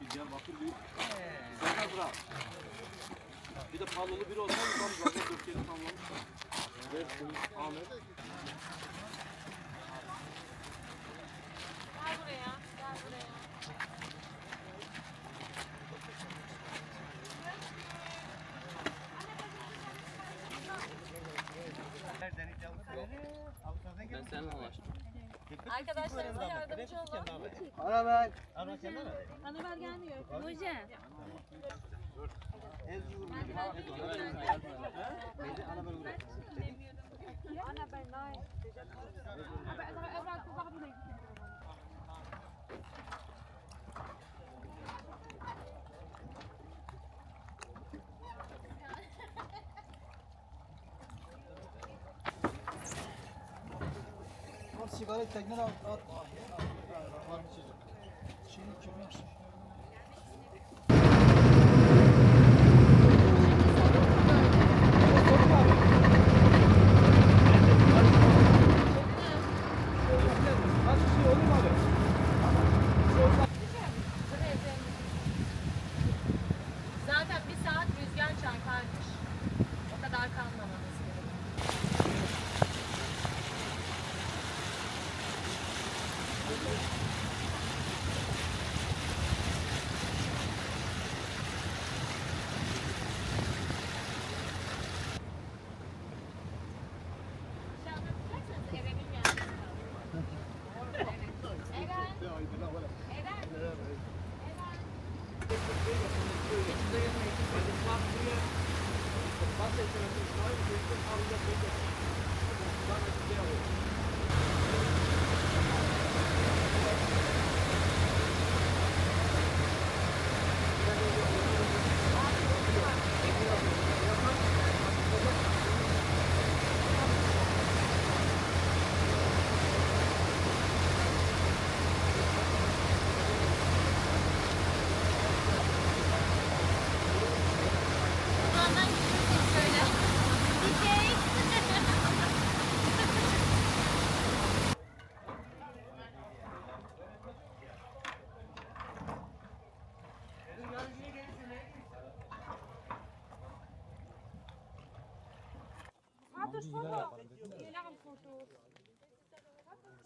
Bir Diyarbakır bir Zaten bırak. Bir de palolu biri olsa tam zaten Türkiye'de tamamlamışlar. Dersin, Ahmet. Gel buraya. Gel buraya. Ben seninle anlaştım. Arkadaşlarımıza yardımcı olun. Bana gelmiyor. Hoca. Sigara tekne at. at. Şimdi kim yapsın? Thank you.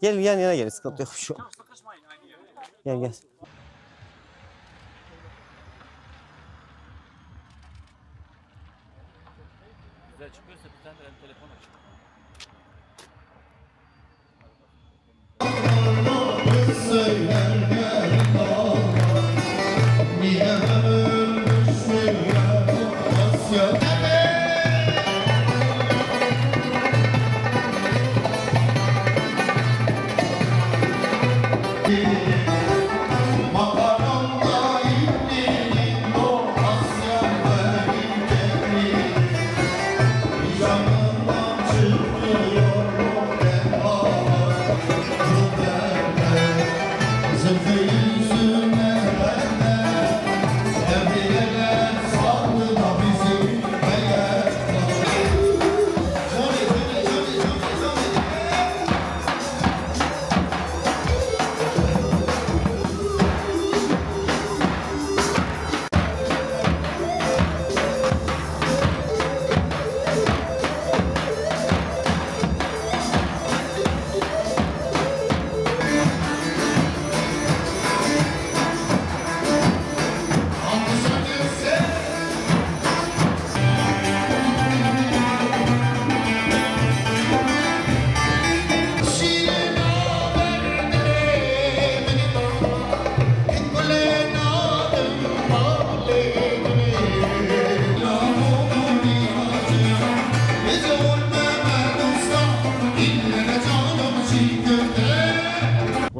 Gelin yan yana gelin sıkıntı yok şu. an. Gel gel. Güzel çıkıyorsa bir tane telefon aç.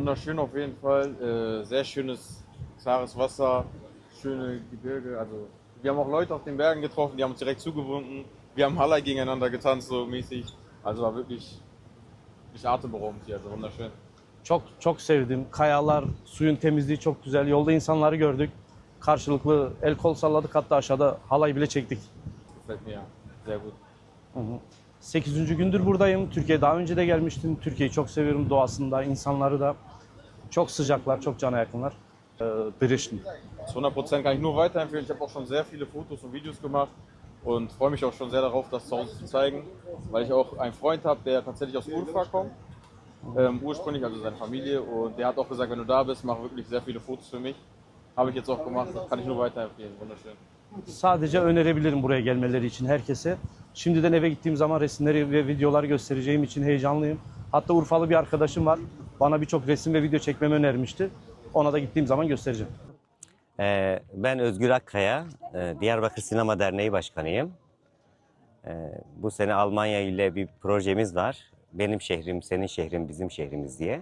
Wunderschön auf jeden Fall. Äh, sehr schönes, klares Wasser, schöne Gebirge. Also wir haben auch Leute auf den Bergen getroffen, die haben uns direkt zugewunken. Wir haben Haller gegeneinander getanzt, so mäßig. Also war wirklich, wirklich atemberaubend hier, also wunderschön. Çok çok sevdim. Kayalar, suyun temizliği çok güzel. Yolda insanları gördük. Karşılıklı el kol salladık hatta aşağıda halay bile çektik. gefällt mir sehr gut. 8. gündür buradayım. Türkiye'ye daha önce de gelmiştim. Türkiye'yi çok seviyorum doğasında, insanları da. Çok sıcaklar, çok cana yakınlar. Ee, berichten. Zu 100% kann ich nur weiterempfehlen. Ich habe auch schon sehr viele Fotos und Videos gemacht und freue mich auch schon sehr darauf, das zu Hause zu zeigen, weil ich auch einen Freund habe, der tatsächlich aus Urfa kommt, ähm, ursprünglich, also seine Familie, und der hat auch gesagt, wenn du da bist, mach wirklich sehr viele Fotos für mich. Habe ich jetzt auch gemacht, kann ich nur weiterempfehlen. Wunderschön. Sadece önerebilirim buraya gelmeleri için herkese. Şimdiden eve gittiğim zaman resimleri ve videolar göstereceğim için heyecanlıyım. Hatta Urfalı bir arkadaşım var. Bana birçok resim ve video çekmemi önermişti. Ona da gittiğim zaman göstereceğim. Ee, ben Özgür Akkaya, e, Diyarbakır Sinema Derneği Başkanıyım. Ee, bu sene Almanya ile bir projemiz var. Benim şehrim, senin şehrin, bizim şehrimiz diye.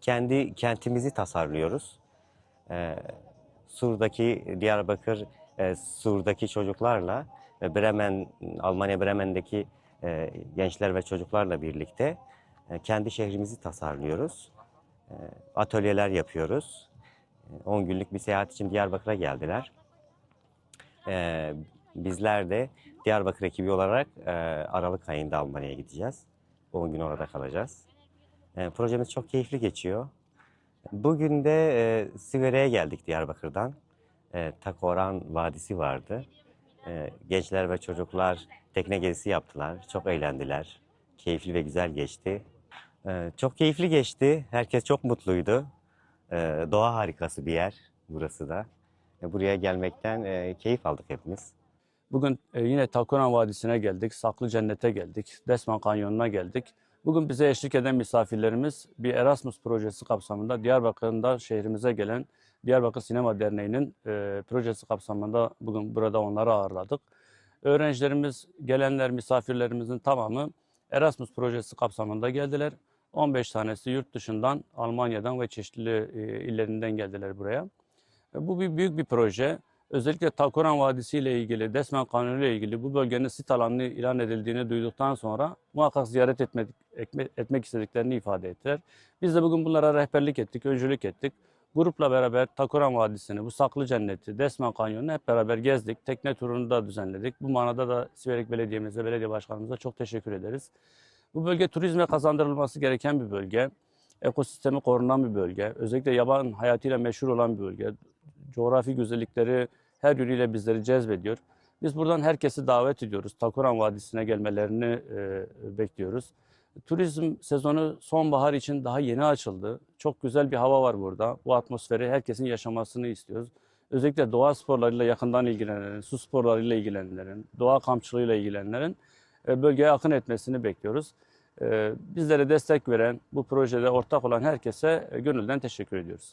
Kendi kentimizi tasarlıyoruz. Ee, Sur'daki, Diyarbakır, e, Sur'daki çocuklarla Bremen, Almanya Bremen'deki e, gençler ve çocuklarla birlikte e, kendi şehrimizi tasarlıyoruz. E, atölyeler yapıyoruz. 10 günlük bir seyahat için Diyarbakır'a geldiler. Bizler de Diyarbakır ekibi olarak e, Aralık ayında Almanya'ya gideceğiz. 10 gün orada kalacağız. E, projemiz çok keyifli geçiyor. Bugün de e, Sivere'ye geldik Diyarbakır'dan. E, Takoran Vadisi vardı. E, gençler ve çocuklar tekne gezisi yaptılar. Çok eğlendiler. Keyifli ve güzel geçti. E, çok keyifli geçti. Herkes çok mutluydu. Ee, doğa harikası bir yer burası da. Buraya gelmekten e, keyif aldık hepimiz. Bugün e, yine Takoran Vadisi'ne geldik, Saklı Cennet'e geldik, Desman Kanyonu'na geldik. Bugün bize eşlik eden misafirlerimiz bir Erasmus projesi kapsamında Diyarbakır'da şehrimize gelen Diyarbakır Sinema Derneği'nin e, projesi kapsamında bugün burada onları ağırladık. Öğrencilerimiz, gelenler, misafirlerimizin tamamı Erasmus projesi kapsamında geldiler. 15 tanesi yurt dışından, Almanya'dan ve çeşitli e, illerinden geldiler buraya. E, Bu bir büyük bir proje. Özellikle Takoran Vadisi ile ilgili, Desmen Kanunu ile ilgili bu bölgenin sit alanı ilan edildiğini duyduktan sonra muhakkak ziyaret etmek, etme- etmek istediklerini ifade ettiler. Biz de bugün bunlara rehberlik ettik, öncülük ettik. Grupla beraber Takoran Vadisi'ni, bu saklı cenneti, Desmen Kanyonu'nu hep beraber gezdik. Tekne turunu da düzenledik. Bu manada da Siverek Belediye'mize, belediye başkanımıza çok teşekkür ederiz. Bu bölge turizme kazandırılması gereken bir bölge. Ekosistemi korunan bir bölge. Özellikle yaban hayatıyla meşhur olan bir bölge. Coğrafi güzellikleri her yönüyle bizleri cezbediyor. Biz buradan herkesi davet ediyoruz. Takoran Vadisi'ne gelmelerini e, bekliyoruz. Turizm sezonu sonbahar için daha yeni açıldı. Çok güzel bir hava var burada. Bu atmosferi herkesin yaşamasını istiyoruz. Özellikle doğa sporlarıyla yakından ilgilenenlerin, su sporlarıyla ilgilenenlerin, doğa kampçılığıyla ilgilenenlerin e, bölgeye akın etmesini bekliyoruz. E, Bizlere destek veren, bu projede ortak olan herkese e, gönülden teşekkür ediyoruz.